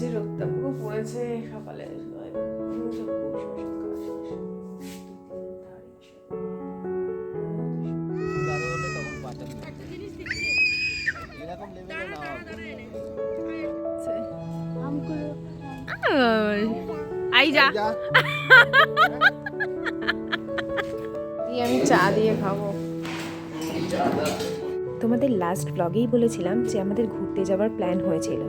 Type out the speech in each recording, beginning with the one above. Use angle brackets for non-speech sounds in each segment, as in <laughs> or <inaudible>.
যে রোদটা পুরো পড়েছে সকালে দিয়ে আমি চা দিয়ে খাব। তোমাদের লাস্ট ব্লগেই বলেছিলাম যে আমাদের ঘুরতে যাওয়ার প্ল্যান হয়েছিল।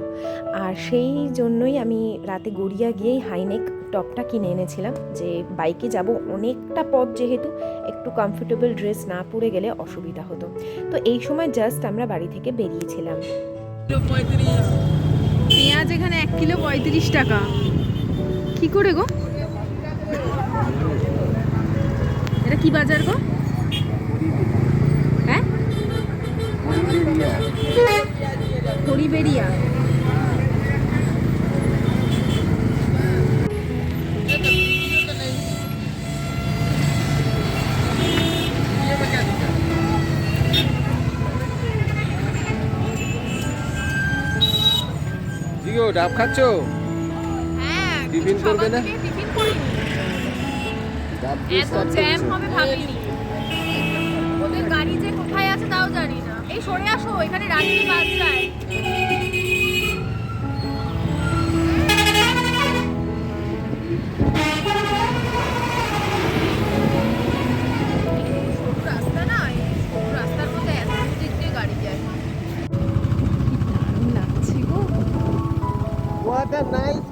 আর সেই জন্যই আমি রাতে গড়িয়া গিয়েই হাইনেক টপটা কিনে এনেছিলাম যে বাইকে যাব অনেকটা পথ যেহেতু একটু কমফোর্টেবল ড্রেস না পরে গেলে অসুবিধা হতো। তো এই সময় জাস্ট আমরা বাড়ি থেকে বেরিয়েছিলাম। পেঁয়াজ এখানে এক কিলো পঁয়ত্রিশ টাকা। কি করে গো? এটা কি বাজার গো? হ্যাঁ? হরিবেরিয়া। ডাব খাচ্ছো? হ্যাঁ টিফিন করবে না? ডাব ওদের গাড়ি যে কোথায় আছে তাও জানি না। এই সরে আসো এখানে রাত্রি বাস যায় That nice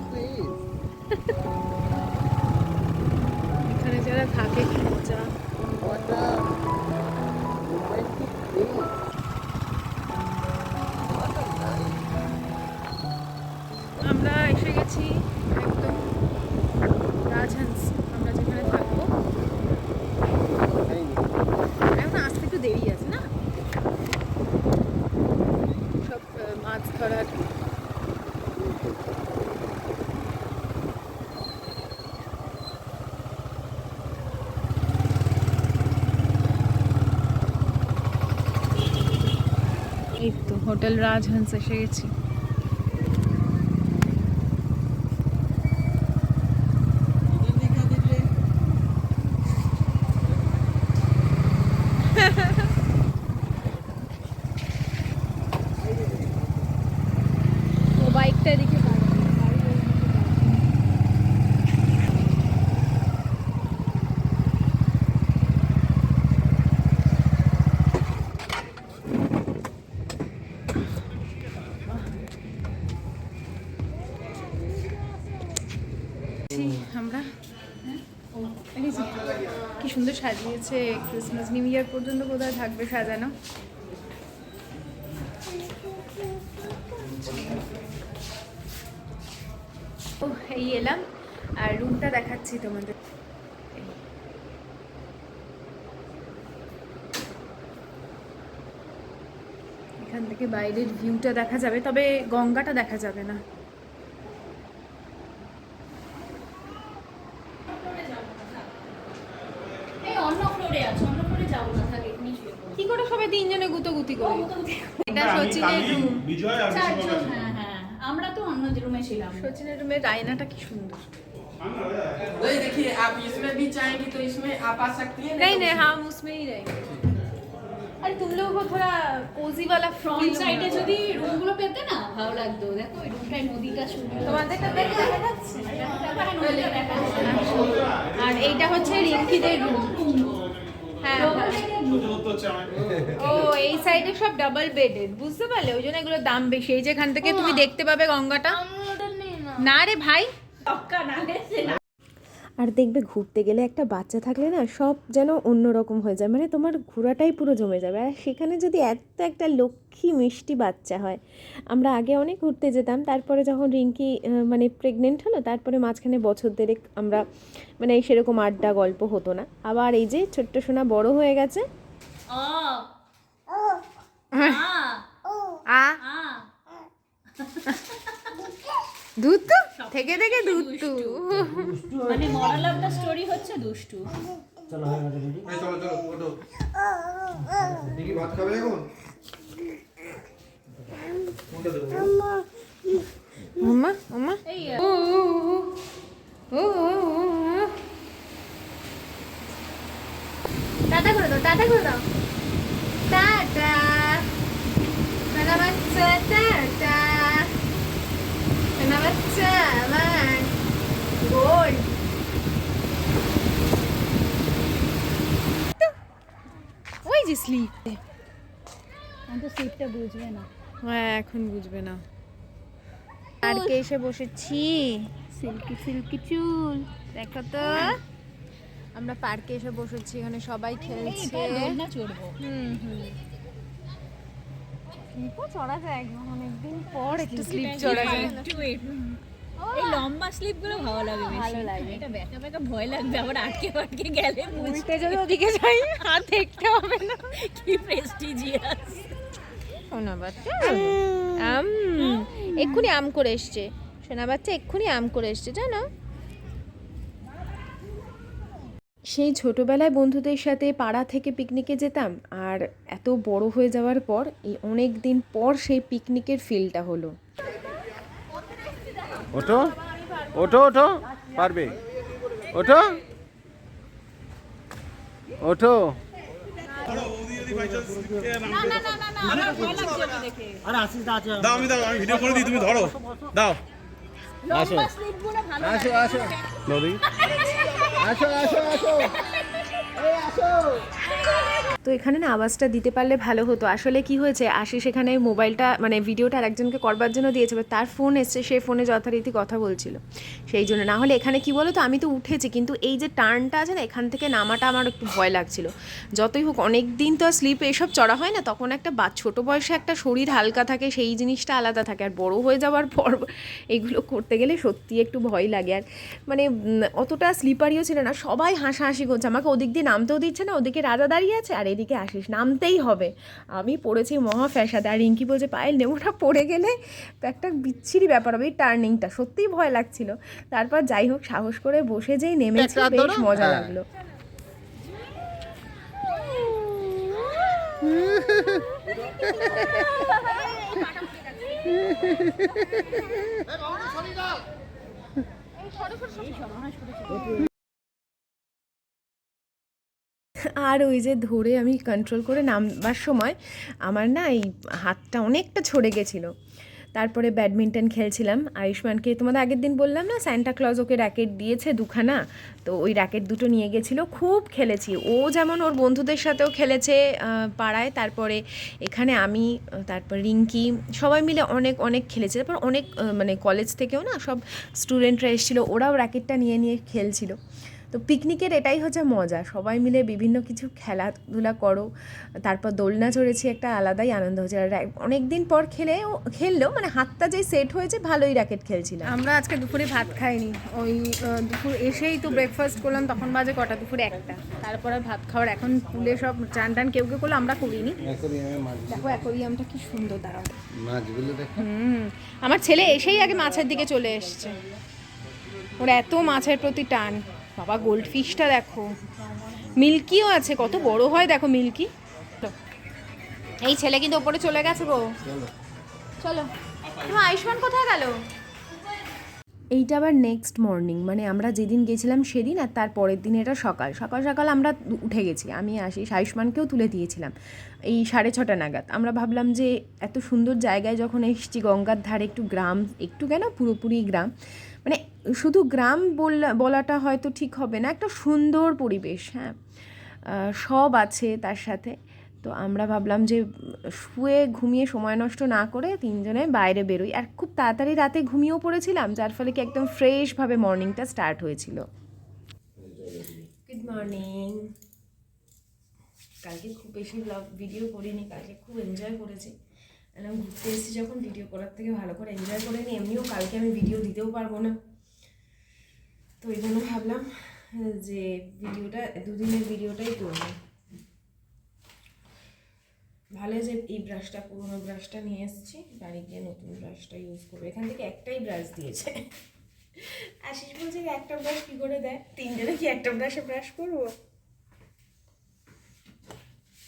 হোটেল রাজহংস এসে গেছি ও বাইকটা এদিকে আমরা হ্যাঁ? ও, এই যে, কি সুন্দর সাজিয়েছে ক্রিসমাস নিউ ইয়ার পর্যন্ত কোথায় থাকবে সাজানো? ও এই এলাম। আর রুমটা দেখাচ্ছি তোমাদের। এখান থেকে বাইরের ভিউটা দেখা যাবে, তবে গঙ্গাটা দেখা যাবে না এই অন্য ফ্লোরে আছে অন্য ফ্লোরে যাব না থাকে এখানেই শুয়ে পড়ব। কি করে সবাই তিনজনে গুতোগুতি করে এটা আমি- সচিনের আমি, রুম বিজয় আর চারজন বিশ্বকাপ আছে। হ্যাঁ হ্যাঁ আমরা তো অন্য রুমে ছিলাম সচিনের রুমের আয়নাটা কি সুন্দর वही देखिए आप इसमें भी चाहेंगी तो इसमें आप आ सकती हैं नहीं तो नहीं हम उसमें ही रहेंगे अरे तुम लोगों को थोड़ा कोजी वाला ফ্রন্ট সাইডে যদি রুমগুলো পেতে না ভালো লাগতো দেখো ওই রুমটায় নদীটা শুরু তোমাদেরটা দেখে দেখা যাচ্ছে নদীটা দেখা যাচ্ছে আর এইটা হচ্ছে রিঙ্কিদের রুম হ্যাঁ ও <laughs> এই সাইডে সব ডাবল বেডেড বুঝতে পারলে? ওই জন্য এগুলোর দাম বেশি। এই যেখান থেকে তুমি দেখতে পাবে গঙ্গাটা। না। রে ভাই। আর দেখবে ঘুরতে গেলে একটা বাচ্চা থাকলে না সব যেন অন্যরকম হয়ে যায়। মানে তোমার ঘোরাটাই পুরো জমে যাবে। আর সেখানে যদি এত একটা লক্ষ্মী মিষ্টি বাচ্চা হয় আমরা আগে অনেক ঘুরতে যেতাম তারপরে যখন রিঙ্কি মানে প্রেগনেন্ট হলো তারপরে মাঝখানে বছর দেড়েক আমরা মানে সেরকম আড্ডা গল্প হতো না। আবার এই যে ছোট্ট সোনা বড় হয়ে গেছে। আ। আ। দুষ্টু থেকে থেকে দুষ্টু। মানে মরাল অফ দ্য স্টোরি হচ্ছে দুষ্টু। ও ও। টাটা করে দাও টাটা করে দাও। টাটা। টাটা বাচ্চা টাটা। ওই যে স্লিপ তো সিটটা বুঝবে না। হ্যাঁ এখন বুঝবে না। পার্কে এসে বসেছি? সিল্কি সিল্কি চুল। দেখো তো। আমরা পার্কে এসে বসেছি এখানে সবাই খেলছে। না চড়বো। হুম হুম। স্লিপও চড়া যায় অনেকদিন পর একটু স্লিপ চড়া যায়। এই লম্বা স্লিপগুলো ভালো লাগে ভালো লাগে। এটা ভয় লাগবে আবার আটকে আটকে গেলে উল্টে যদি ওদিকে যাই হাত দেখতে হবে না। কি প্রেস্টিজিয়াস বাচ্চা? আম। এক্ষুনি আম করে এসছে। সোনা বাচ্চা এক্ষুনি আম করে এসছে জানো? সেই ছোটবেলায় বন্ধুদের সাথে পাড়া থেকে পিকনিকে যেতাম আর এত বড় হয়ে যাওয়ার পর এই অনেক দিন পর সেই পিকনিকের ফিলটা হলো। ওঠো ওঠো ওঠো পারবে ওঠো ওঠো আমি ভিডিও করে দিই তুমি ধরো দাও আসো আসো আসো আসো আসো তো এখানে না আওয়াজটা দিতে পারলে ভালো হতো। আসলে কি হয়েছে, আশিস এখানে মোবাইলটা মানে ভিডিওটা আরেকজনকে করবার জন্য দিয়েছে এবার তার ফোন এসছে, সে ফোনে যথারীতি কথা বলছিল। সেই জন্য না হলে এখানে কি বলো তো আমি তো উঠেছি, কিন্তু এই যে টার্নটা আছে না, এখান থেকে নামাটা আমার একটু ভয় লাগছিল। যতই হোক অনেক দিন তো স্লিপ এসব চড়া হয় না, তখন একটা বা, ছোটো বয়সে একটা শরীর হালকা থাকে, সেই জিনিসটা আলাদা থাকে। আর বড় হয়ে যাওয়ার পর এগুলো করতে গেলে সত্যি একটু ভয় লাগে। আর মানে অতটা স্লিপারিও ছিল না, সবাই হাসাহাসি করছে। আমাকে ওদিক দিয়ে নামতেও দিচ্ছে না, ওদিকে রাজা দাঁড়িয়ে আছে আর এদিকে আসিস নামতেই হবে। আমি পড়েছি মহা ফ্যাসাদে আর রিঙ্কি বলছে পায়েল নেমোটা পড়ে গেলে তো একটা বিচ্ছিরি ব্যাপার হবে এই টার্নিংটা সত্যিই ভয় লাগছিল। তারপর যাই হোক সাহস করে বসে যেই নেমেছি বেশ। মজা হ্যাঁ। লাগল। আর ওই যে ধরে আমি কন্ট্রোল করে নামবার সময় আমার না এই হাতটা অনেকটা ছড়ে গেছিল। তারপরে ব্যাডমিন্টন খেলছিলাম। আয়ুষ্মানকে তোমাদের আগের দিন বললাম না স্যান্টা ক্লজ ওকে র্যাকেট দিয়েছে দুখানা। তো ওই র্যাকেট দুটো নিয়ে গেছিল, খুব খেলেছি। ও যেমন ওর বন্ধুদের সাথেও খেলেছে পাড়ায়। তারপরে এখানে আমি, তারপর রিঙ্কি, সবাই মিলে অনেক অনেক খেলেছে। তারপর অনেক মানে কলেজ থেকেও না সব স্টুডেন্টরা এসেছিল, ওরাও র্যাকেটটা নিয়ে নিয়ে খেলছিল। তো পিকনিকের এটাই হচ্ছে মজা। সবাই মিলে বিভিন্ন কিছু খেলাধুলা করো তারপর দোলনা চড়েছি একটা আলাদাই আনন্দ হচ্ছে। আর অনেক দিন পর খেলে ও খেললেও মানে হাতটা যেই সেট হয়েছে ভালোই র্যাকেট খেলছিলাম। আমরা আজকে দুপুরে ভাত খাইনি। ওই দুপুর এসেই তো ব্রেকফাস্ট করলাম তখন বাজে কটা? দুপুরে একটা। তারপর আর ভাত খাওয়ার এখন পুলে সব চান টান কেউ কেউ করল আমরা করিনি। দেখো অ্যাকোরিয়ামটা কি সুন্দর দাঁড়াও। মাছগুলো দেখো। হুম আমার ছেলে এসেই আগে মাছের দিকে চলে এসছে। ওর এত মাছের প্রতি টান। বাবা গোল্ড ফিশটা দেখো। মিল্কিও আছে, কত বড় হয় দেখো মিল্কি। এই ছেলে কিন্তু ওপরে চলে গেছে গো। চলো। তোমার আয়ুষ্মান কোথায় গেল? এইটা আবার নেক্সট মর্নিং মানে আমরা যেদিন গেছিলাম সেদিন আর তার পরের দিন এটা সকাল। সকাল সকাল আমরা উঠে গেছি। আমি আসি, আয়ুষ্মানকেও তুলে দিয়েছিলাম। এই সাড়ে ছটা নাগাদ। আমরা ভাবলাম যে এত সুন্দর জায়গায় যখন এসেছি, গঙ্গার ধারে একটু গ্রাম, একটু কেন পুরোপুরি গ্রাম মানে শুধু গ্রাম বলাটা হয়তো ঠিক হবে না, একটা সুন্দর পরিবেশ হ্যাঁ। সব আছে তার সাথে। তো আমরা ভাবলাম যে শুয়ে ঘুমিয়ে সময় নষ্ট না করে তিনজনে বাইরে বেরোই। আর খুব তাড়াতাড়ি রাতে ঘুমিয়েও পড়েছিলাম, যার ফলে কি একদম ফ্রেশভাবে মর্নিংটা স্টার্ট হয়েছিল। গুড মর্নিং কালকে খুব বেশি ভিডিও করিনি, কালকে খুব এনজয় করেছি। এরকম ঘুরতে এসেছি যখন ভিডিও করার থেকে ভালো করে এনজয় করে নি এমনিও কালকে আমি ভিডিও দিতেও পারব না। তো ওই জন্য ভাবলাম যে ভিডিওটা দুদিনের ভিডিওটাই করব। ভালো যে এই ব্রাশটা পুরোনো ব্রাশটা নিয়ে এসেছি। বাড়ি গিয়ে নতুন ব্রাশটা ইউজ করব। এখান থেকে একটাই ব্রাশ দিয়েছে। আশিস বলছে একটা ব্রাশ কী করে দেয়? তিনজনে কি একটা ব্রাশে ব্রাশ করব?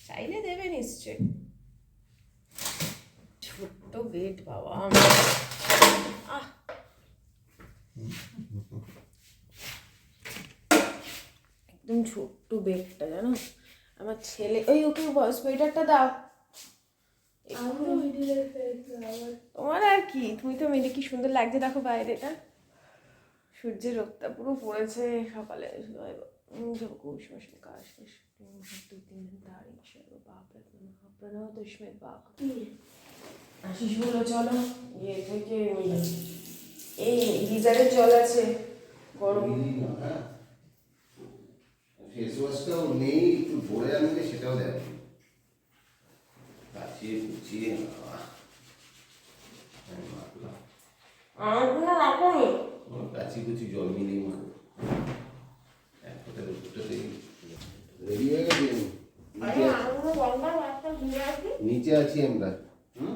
চাইলে দেবে নিশ্চয় ছোট্ট গেট বাবা। একদম ছোট্ট বেডটা জানো? আমার ছেলে ওই ওকে সোয়েটারটা দাও। তোমার আর কি? তুমি তো মেয়েটা কি সুন্দর লাগছে দেখো বাইরেটা। সূর্যের রোগটা পুরো পড়েছে সকালে। কুসুম কাশ কুসুম তিন দিন দাঁড়িয়ে বাপ রে বাপ রে না তো আশিস চলো ইয়ে থেকে এই গিজারের জল আছে গরম। ফেস ওয়াশটাও নেই একটু ভরে আনলে সেটাও দেয় কাচিয়ে কুচিয়ে। আমার কোনো কাচি কুচি জল এক ফোঁটা রেডি হয়ে গেছি? নিচে আছি আমরা। হুম?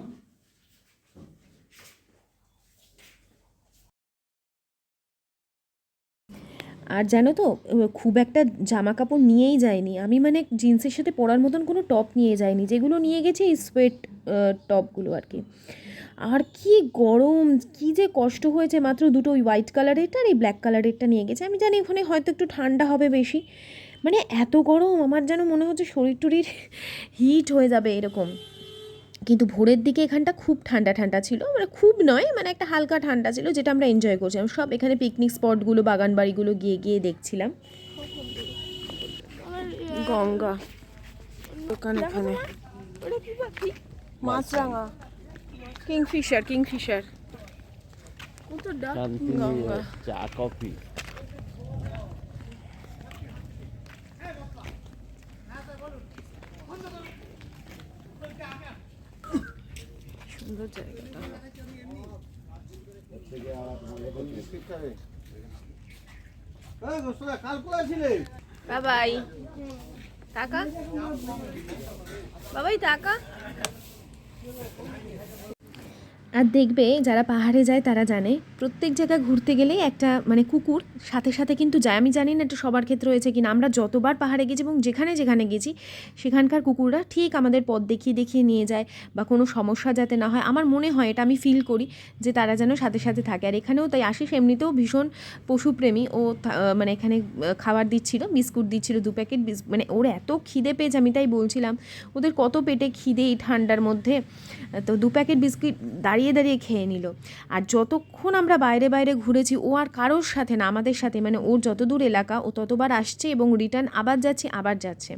আর জানো তো খুব একটা জামা কাপড় নিয়েই যায়নি আমি মানে জিন্সের সাথে পরার মতন কোনো টপ নিয়ে যাইনি, যেগুলো নিয়ে গেছি এই সোয়েট টপগুলো আর কি। আর কি গরম, কি যে কষ্ট হয়েছে, মাত্র দুটো ওই হোয়াইট কালারেরটা আর এই ব্ল্যাক কালারেরটা নিয়ে গেছে। আমি জানি ওখানে হয়তো একটু ঠান্ডা হবে বেশি। মানে এত গরম, আমার যেন মনে হচ্ছে শরীর টরির হিট <laughs> হয়ে যাবে এরকম। কিন্তু ভোরের দিকে এখানটা খুব ঠান্ডা ঠান্ডা ছিল মানে খুব নয় মানে একটা হালকা ঠান্ডা ছিল যেটা আমরা এনজয় করছিলাম। সব এখানে পিকনিক স্পটগুলো বাগান বাড়িগুলো গিয়ে গিয়ে দেখছিলাম। গঙ্গা। দোকান এখানে মাছরাঙা। Kingfisher Kingfisher. গঙ্গা। চা কফি। সুন্দর জায়গাটা। বাবাই টাকা? বাবাই টাকা? আর দেখবে যারা পাহাড়ে যায় তারা জানে, প্রত্যেক জায়গায় ঘুরতে গেলেই একটা মানে কুকুর সাথে সাথে কিন্তু যায়। আমি জানি না এটা সবার ক্ষেত্রে হয়েছে কিনা, আমরা যতবার পাহাড়ে গেছি এবং যেখানে যেখানে গেছি, সেখানকার কুকুররা ঠিক আমাদের পথ দেখিয়ে দেখিয়ে নিয়ে যায় বা কোনো সমস্যা যাতে না হয়। আমার মনে হয়, এটা আমি ফিল করি যে তারা যেন সাথে সাথে থাকে। আর এখানেও তাই, আশিস এমনিতেও ভীষণ পশুপ্রেমী। ও মানে এখানে খাবার দিচ্ছিল, বিস্কুট দিচ্ছিল, দু প্যাকেট মানে ওর এত খিদে পেয়েছে, আমি তাই বলছিলাম, ওদের কত পেটে খিদে এই ঠান্ডার মধ্যে। তো দু প্যাকেট বিস্কিট দাঁড়িয়ে দাঁড়িয়ে দাঁড়িয়ে খেয়ে নিল। আর যতক্ষণ আমরা বাইরে বাইরে ঘুরেছি, ও আর কারোর সাথে না, আমাদের সাথে মানে ওর যত দূর এলাকা, ও ততবার আসছে এবং রিটার্ন আবার যাচ্ছে আবার যাচ্ছে।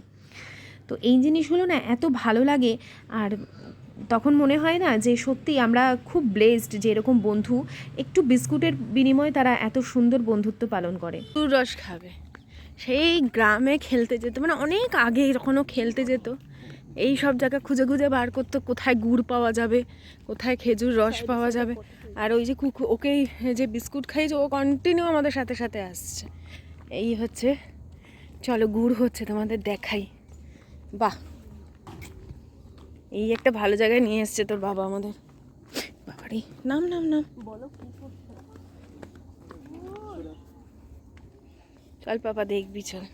তো এই জিনিসগুলো না এত ভালো লাগে, আর তখন মনে হয় না যে সত্যি আমরা খুব ব্লেসড যে এরকম বন্ধু, একটু বিস্কুটের বিনিময়ে তারা এত সুন্দর বন্ধুত্ব পালন করে। রস খাবে। সেই গ্রামে খেলতে যেত মানে অনেক আগে এরকমও খেলতে যেত। এই সব জায়গা খুঁজে খুঁজে বার করতো কোথায় গুড় পাওয়া যাবে কোথায় খেজুর রস পাওয়া যাবে। আর ওই যে কুকু ওকেই যে বিস্কুট খাইছে ও কন্টিনিউ আমাদের সাথে সাথে আসছে। এই হচ্ছে চলো গুড় হচ্ছে তোমাদের দেখাই। বাহ! এই একটা ভালো জায়গায় নিয়ে এসছে তোর বাবা আমাদের। বাবারে নাম নাম নাম। বলো চল পাপা দেখবি চল।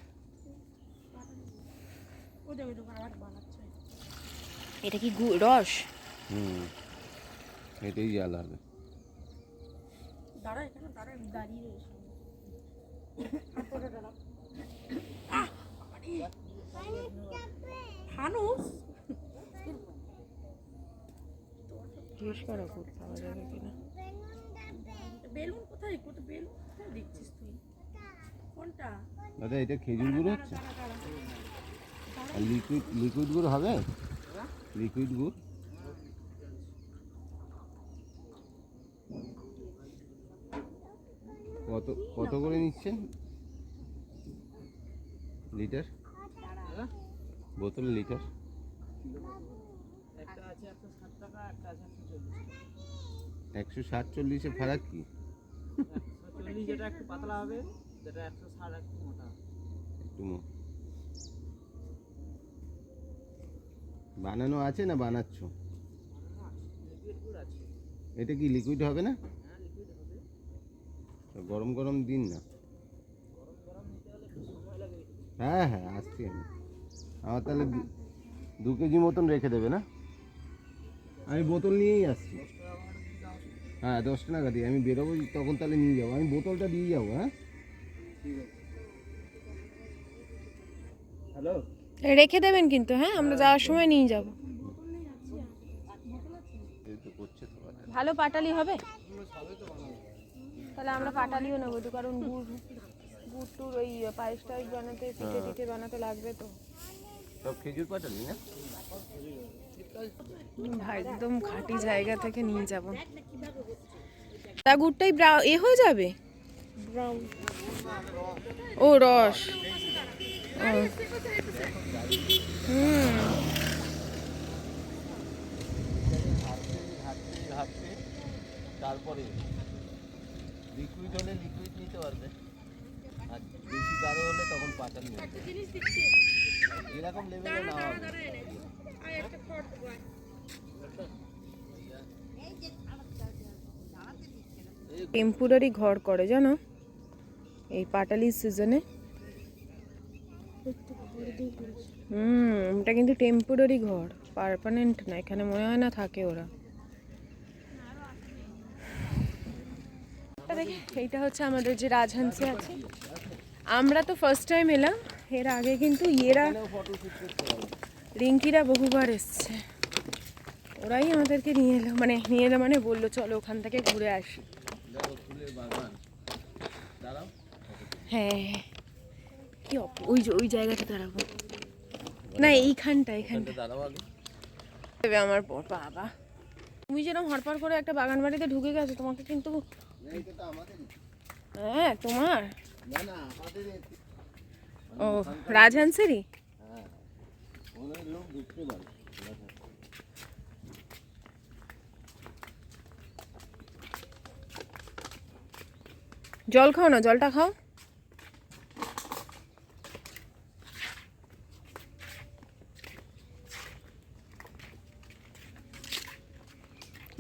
এটা কি গু- রস? হুম এটাই জাল হবে। জিজ্ঞেস করো গুড় পাওয়া যাবে কিনা দাদা এটা খেজুর গুড় হচ্ছে? আর লিকুইড লিকুইড গুড় হবে? লিকুইড গুড় কত কত করে নিচ্ছেন? লিটার? বোতল লিটার? একশো ষাট চল্লিশে ফারাক কি? চল্লিশ যেটা একটু পাতলা হবে যেটা একশো ষাট একটু মোটা একটু মো- বানানো আছে না বানাচ্ছ? এটা কি লিকুইড হবে না? গরম গরম দিন না। হ্যাঁ হ্যাঁ আসছি আমি। আমার তাহলে দু- কেজি মতন রেখে দেবে না? আমি বোতল নিয়েই আসছি। হ্যাঁ দশ টাকা দিয়ে আমি বেরোবো, তখন তাহলে নিয়ে যাব। আমি বোতলটা দিয়ে যাব হ্যাঁ? হ্যালো? রেখে দেবেন কিন্তু হ্যাঁ? আমরা যাওয়ার সময় নিয়ে যাব। ভালো পাটালি হবে? তাহলে আমরা পাটালিও নেব তো কারণ গুড় গুড় টুর ওই পায়েস টাইস বানাতে পিঠে টিঠে বানাতে লাগবে তো। সব খেজুর পাটালি না? ভাই একদম খাঁটি জায়গা থেকে নিয়ে যাব। তা গুড়টাই ব্রাউ এ হয়ে যাবে? ও রস। ও। ঘাটতে তারপরে লিকুইড হলে লিকুইড নিতে পারবে। আর বেশি গাঢ় হলে তখন পাটালি নেবে এরকম লেভেলে না হবে। টেম্পোরারি ঘর করে জানো? এই পাটালির সিজনে হুম, এটা কিন্তু টেম্পোরারি ঘর পারমানেন্ট না, এখানে মনে হয় না থাকে ওরা। এইটা হচ্ছে আমাদের যে রাজহাংসে আছে। আমরা তো ফার্স্ট টাইম এলাম, এর আগে কিন্তু ইয়েরা, রিঙ্কিরা বহুবার এসছে। ওরাই আমাদেরকে নিয়ে এলো মানে নিয়ে এলো মানে বলল, চলো ওখান থেকে ঘুরে আসি। হ্যাঁ কি ওই ওই জায়গাটা দাঁড়াবো। না এইখানটা এইখানটা। আগে। আমার বর বাবা। তুমি যেরকম হরপার করে একটা বাগান বাড়িতে ঢুকে গেছো তোমাকে কিন্তু হ্যাঁ তোমার? না না ও পারে জল খাও না জলটা খাও।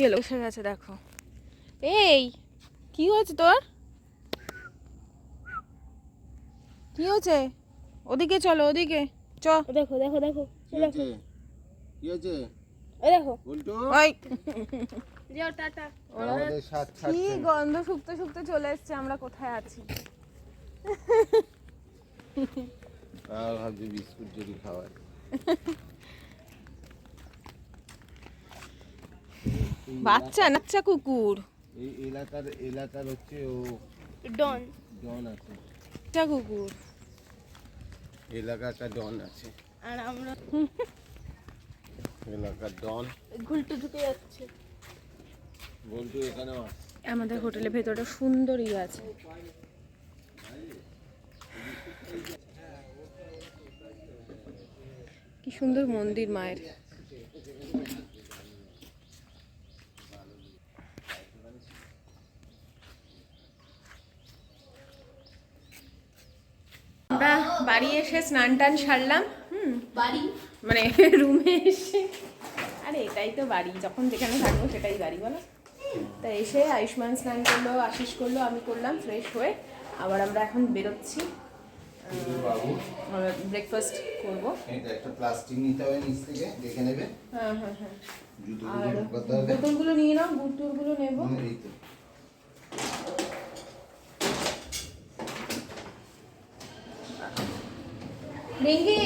কি এসে গেছে দেখো। এই কি হয়েছে তোর? কি হয়েছে? ওদিকে চলো ওদিকে। চ। দেখো দেখো দেখো কি কি হয়েছে? দেখো। ওই। <laughs> যাও টাটা। আমাদের সাত কি গন্ধ শুকতে শুকতে চলে এসছে আমরা কোথায় আছি? আর ভাবছি বিস্কুট যদি খাওয়ায় <laughs> বাচ্চা নাচ্চা কুকুর। এই এলাকার এলাকার হচ্ছে ও ডন। ডন আছে। বাচ্চা কুকুর। এলাকাটা ডন আছে। আর আমরা এলাকার ডন। ঘুলটু ঢুকে যাচ্ছে। বলতো এখানেও আছে। আমাদের হোটেলের ভেতরটা সুন্দরই আছে। কি সুন্দর মন্দির মায়ের। আমরা বাড়ি এসে স্নান টান সারলাম হুম। বাড়ি? মানে <laughs> রুমে এসে। আরে এটাই তো বাড়ি যখন যেখানে থাকব সেটাই বাড়ি বলো। তা এসে আয়ুষ্মান স্নান করল আশিস করল আমি করলাম ফ্রেশ হয়ে। আবার আমরা এখন বেরোচ্ছি। বাবু। ব্রেকফাস্ট করব। একটা প্লাস্টিক নিতে হবে নিচ থেকে দেখে নেবে। হ্যাঁ হ্যাঁ হ্যাঁ। আর বোতলগুলো নিয়ে নাও বুট টুরগুলো নেব রিঙ্কি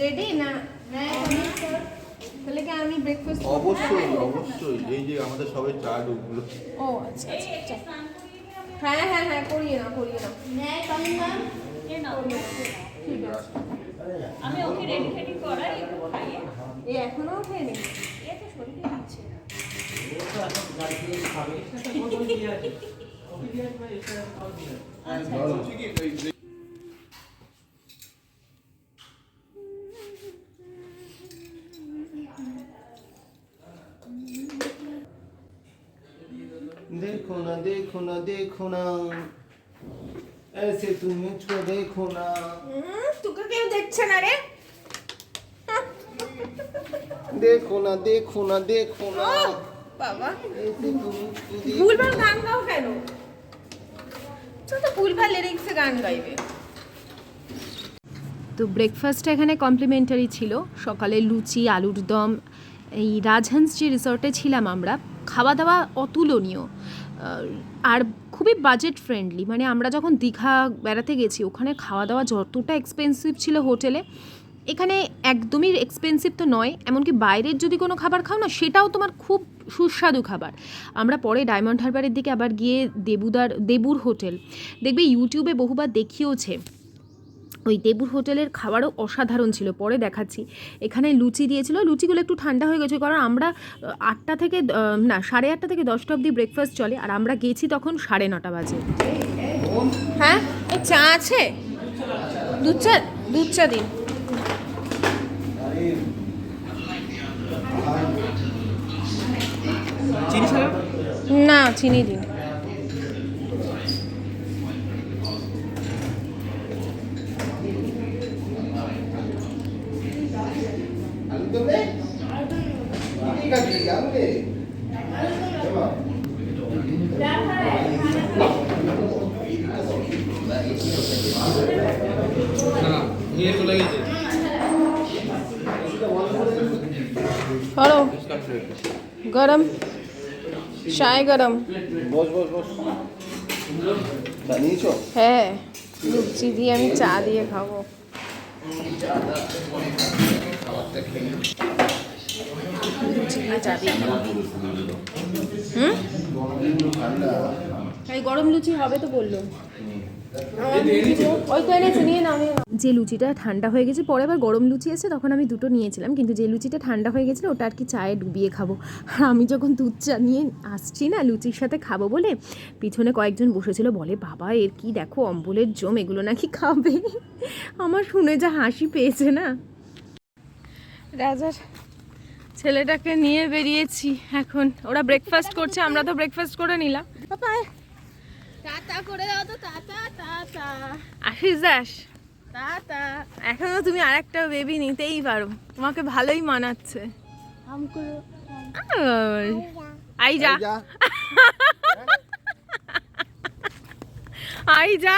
রেডি না তাহলে কি আমি ব্রেকফাস্ট অবশ্যই অবশ্যই। এই যে আমাদের সবে চা ডুবলো। ও আচ্ছা আচ্ছা চল। হ্যাঁ হ্যাঁ হ্যাঁ করিয়ে নাও করিয়ে নাও। এ নাও। আমি ওকে রেডি ফেডি করাই একটু খাইয়ে। এই এখনও ওঠেনি এ তো শরীরে দিচ্ছে <laughs> देखो ना देखो ना देखो ना ऐसे तुम मुझको देखो ना তোকে কেউ দেখছে না রে देखो ना देखो ना देखो ना বাবা ऐसे तुम मुझको देखो ভুলভাল গান গাও কেন তো ব্রেকফাস্ট এখানে কমপ্লিমেন্টারি ছিল। সকালে লুচি, আলুর দম, এই রাজহান্স যে রিসর্টে ছিলাম আমরা। খাওয়া দাওয়া অতুলনীয় আর খুবই বাজেট ফ্রেন্ডলি মানে আমরা যখন দীঘা বেড়াতে গেছি, ওখানে খাওয়া দাওয়া যতটা এক্সপেন্সিভ ছিল হোটেলে এখানে একদমই এক্সপেন্সিভ তো নয়, এমনকি বাইরের যদি কোনো খাবার খাও না, সেটাও তোমার খুব সুস্বাদু খাবার। আমরা পরে ডায়মন্ড হারবারের দিকে আবার গিয়ে দেবুদার, দেবুর হোটেল। দেখবে ইউটিউবে বহুবার দেখিয়েওছে, ওই দেবুর হোটেলের খাবারও অসাধারণ ছিল, পরে দেখাচ্ছি। এখানে লুচি দিয়েছিল, লুচিগুলো একটু ঠান্ডা হয়ে গেছে, কারণ আমরা আটটা থেকে না, সাড়ে আটটা থেকে দশটা অবধি ব্রেকফাস্ট চলে, আর আমরা গেছি তখন সাড়ে নটা বাজে। হ্যাঁ? চা আছে? দুধ চা দুধ চা দিন। না? চিনি দিন নিয়ে হলো গরম। বস বস বস। চা নিয়েছো? হ্যাঁ লুচি দিয়ে আমি চা দিয়ে খাব। লুচি দিয়ে চা দিয়ে হুম? এই গরম লুচি হবে তো বলল। যে লুচিটা ঠান্ডা হয়ে গেছে পরে আবার গরম লুচি এসে তখন আমি দুটো নিয়েছিলাম কিন্তু যে লুচিটা ঠান্ডা হয়ে গেছিল ওটা আর কি চায়ে ডুবিয়ে খাব। আর আমি যখন দুধ চা নিয়ে আসছি না লুচির সাথে খাব বলে পিছনে কয়েকজন বসেছিল বলে বাবা এর কি দেখো অম্বলের জম এগুলো নাকি খাবে? আমার শুনে যা হাসি পেয়েছে না। রাজার ছেলেটাকে নিয়ে বেরিয়েছি এখন। ওরা ব্রেকফাস্ট করছে আমরা তো ব্রেকফাস্ট করে নিলাম। টাটা করে দাও তো টাটা টাটা। আসিস দাস টাটা। এখনও তুমি আর একটা বেবি নিতেই পারো। তোমাকে ভালোই মানাচ্ছে। আই, আই যা। যা। আই যা।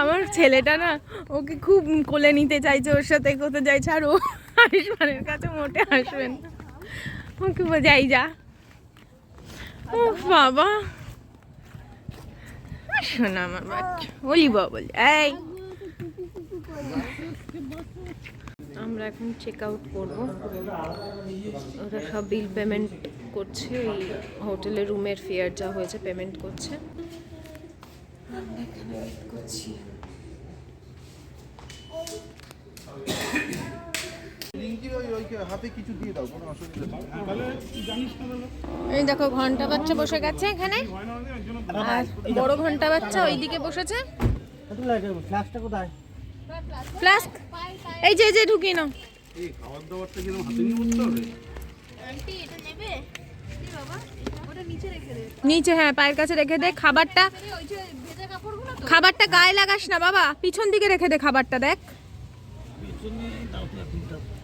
আমার ছেলেটা না ওকে খুব কোলে নিতে চাইছে ওর সাথে করতে চাইছে আর ও আয়ুষ্মানের কাছে মোটে আসবেন না। ওকে বোঝাই যা। ও বাবা। শোনা আমার বাচ্চা। বলি বল এই। আমরা এখন চেক আউট করব। ওরা সব বিল পেমেন্ট করছে, এই হোটেলের রুমের ফেয়ার যা হয়েছে পেমেন্ট করছে। করছি। এই দেখো, ঘণ্টা বাচ্চা বসে গেছে এখানে। আর বড় ঘণ্টা বাচ্চা ওইদিকে বসেছে। ফ্লাস্ক? এই যে যে, ঢুকিয়ে নাও। নিচে হ্যাঁ পায়ের কাছে রেখে দে, খাবারটা খাবারটা গায়ে লাগাস না, বাবা। পিছন দিকে রেখে দে, খাবারটা দেখ।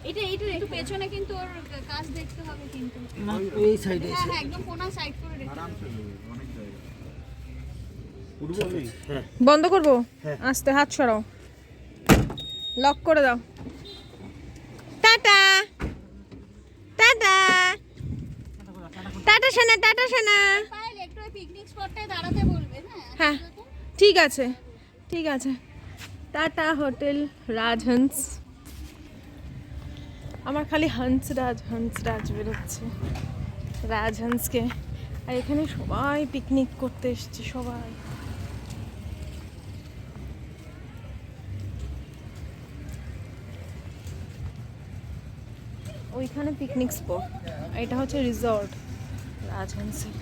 এটা এটা একটু পেছনে কিন্তু ওর কাজ দেখতে হবে কিন্তু। এই সাইডে হ্যাঁ হ্যাঁ একদম কোনা সাইড করে রেখে আমি? বন্ধ করব? আস্তে হাত সরাও। লক করে দাও। টাটা! টাটা! টাটা সোনা টাটা সোনা। একটু পিকনিক স্পটটায় বলবে হ্যাঁ। হ্যাঁ ঠিক আছে। ঠিক আছে। Tata hotel Rajhans. আমার খালি হংস রাজ হংস রাজ বেরোচ্ছে। রাজ রাজহংসকে। আর এখানে সবাই পিকনিক করতে এসছে, সবাই। ওইখানে পিকনিক স্পট এটা হচ্ছে রিসর্ট রাজহংসের।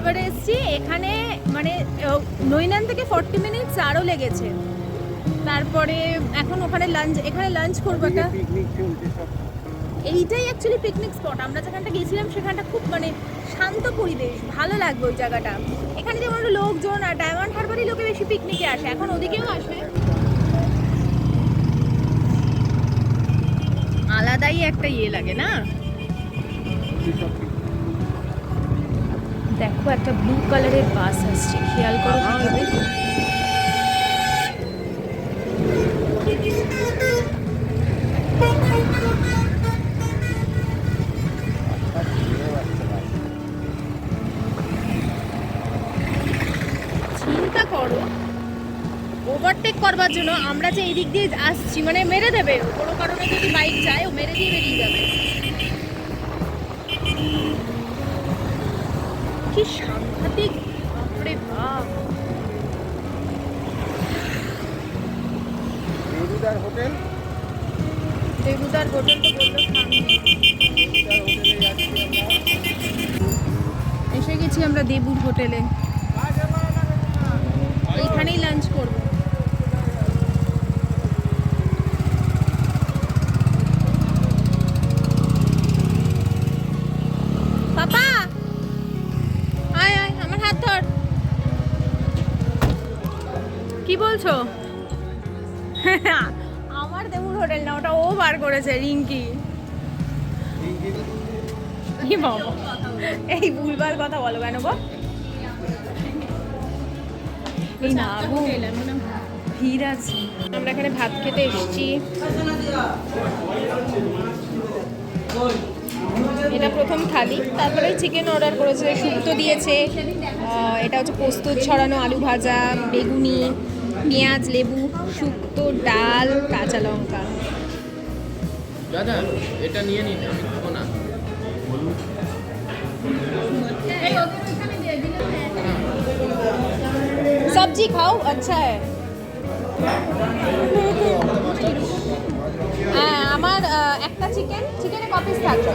হারবারে এসছি, এখানে মানে নৈনান থেকে ফর্টি মিনিটস আরও লেগেছে। তারপরে এখন ওখানে লাঞ্চ এখানে লাঞ্চ করব একটা। এইটাই অ্যাকচুয়ালি পিকনিক স্পট আমরা যেখানটা গেছিলাম সেখানটা খুব মানে শান্ত পরিবেশ, ভালো লাগবে ওই জায়গাটা। এখানে যেমন লোকজন আর ডায়মন্ড হারবারই লোকে বেশি পিকনিকে আসে, এখন ওদিকেও আসে আলাদাই একটা ইয়ে লাগে না? দেখো একটা ব্লু কালারের বাস আসছে। খেয়াল করো কীভাবে চিন্তা করো। ওভারটেক করবার জন্য আমরা যে এই দিক দিয়ে আসছি মানে মেরে দেবে। কোনো কারণে যদি বাইক যায় ও মেরে দিয়ে বেরিয়ে যাবে। কি সাংঘাতিক বাপরে বাপ। দেবুদার হোটেল? দেবুদার হোটেল তো বলল সামনে। এসে গেছি আমরা দেবুর হোটেলে। কি আমার দেবুর হোটেল না, ওটা ও বার করেছে, রিঙ্কি। বাবা এই ভুলবার কথা বলো কেন গো এই না ভিড় আছে। আমরা এখানে ভাত খেতে এসেছি। এটা প্রথম থালি। তারপরে চিকেন অর্ডার করেছে, শুক্তো দিয়েছে। এটা হচ্ছে পোস্ত ছড়ানো আলু ভাজা, বেগুনি। পেঁয়াজ লেবু শুক্তো ডাল কাঁচা লঙ্কা দাদা এটা নিয়ে নিন আমি খাবো না सब्जी खाओ अच्छा है হ্যাঁ আমার আহ, একটা চিকেন চিকেনে ক পিস থাকবে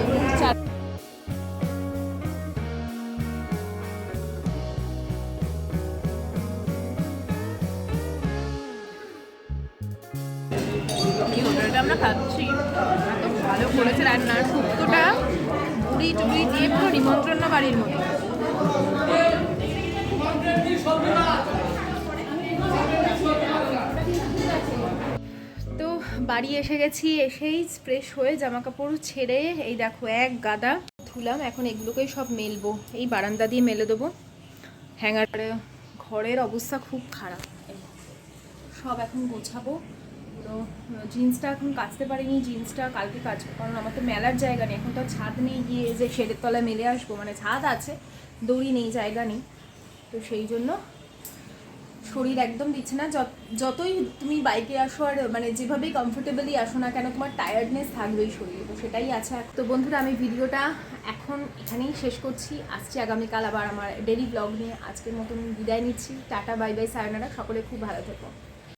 করেছে রান্না শুক্তোটা বুড়ি টুড়ি দিয়ে পুরো নিমন্ত্রণ বাড়ির মতো। তো বাড়ি এসে গেছি, এসেই ফ্রেশ হয়ে জামা কাপড় ছেড়ে এই দেখো এক গাদা ধুলাম, এখন এগুলোকেই সব মেলবো। এই বারান্দা দিয়ে মেলে দেবো। হ্যাঙ্গার, ঘরের অবস্থা খুব খারাপ। সব এখন গোছাবো। তো জিন্সটা এখন কাচতে পারিনি জিন্সটা কালকে কাচবো, কারণ আমার তো মেলার জায়গা নেই, এখন তো ছাদ নেই গিয়ে যে শেডের তলায় মেলে আসব মানে ছাদ আছে, দড়ি নেই, জায়গা নেই, তো সেই জন্য শরীর একদম দিচ্ছে না, যত- যতই তুমি বাইকে আসো আর মানে যেভাবেই কমফোর্টেবলি আসো না কেন, তোমার টায়ার্ডনেস থাকবেই শরীরে, তো সেটাই আছে তো বন্ধুরা, আমি ভিডিওটা এখন এখানেই শেষ করছি, আসছি আগামীকাল আবার আমার ডেলি ব্লগ নিয়ে, আজকের মতন বিদায় নিচ্ছি, টাটা বাই বাই সায়নারা সকলে খুব ভালো থেকো।